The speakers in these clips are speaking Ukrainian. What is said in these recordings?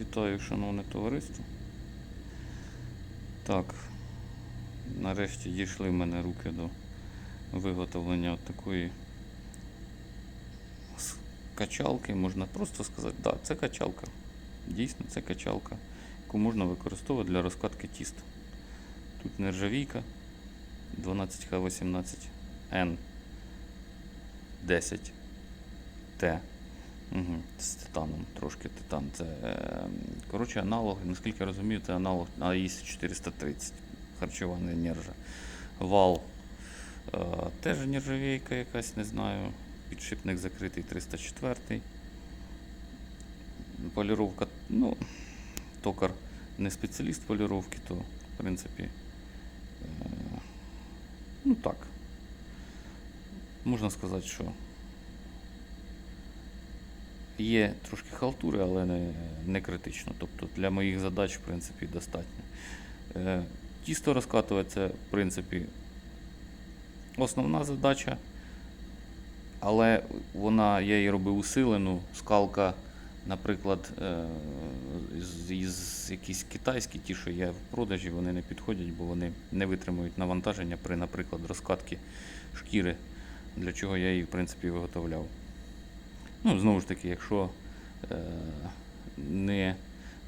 Вітаю, шановне товариство. Так, нарешті дійшли в мене руки до виготовлення от такої качалки. Можна просто сказати, так, да, це качалка. Дійсно, це качалка, яку можна використовувати для розкатки тіста. Тут нержавійка 12Х18N 10 Т. Угу. З титаном, трошки титан. Це, е, коротше, аналог, наскільки я розумію, це аналог АІС 430 харчова нержа. Вал е, теж нержавійка якась, не знаю. Підшипник закритий 304. Поліровка, ну, токар не спеціаліст поліровки, то, в принципі, е, ну так. Можна сказати, що Є трошки халтури, але не, не критично. Тобто для моїх задач, в принципі, достатньо. Е, тісто розкатувати в принципі, основна задача, але вона, я її робив усилену. Скалка, наприклад, е, з, із якісь китайські, ті, що є в продажі, вони не підходять, бо вони не витримують навантаження при, наприклад, розкатці шкіри, для чого я її, в принципі, виготовляв. Ну, знову ж таки, якщо е, не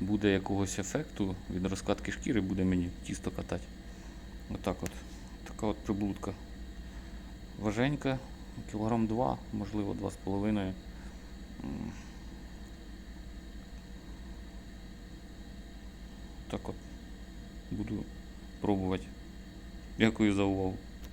буде якогось ефекту від розкатки шкіри, буде мені тісто катати. Отак от. Така от приблудка. Важенька, кілограм 2, можливо, 2,5. Так от. Буду пробувати. Дякую за увагу.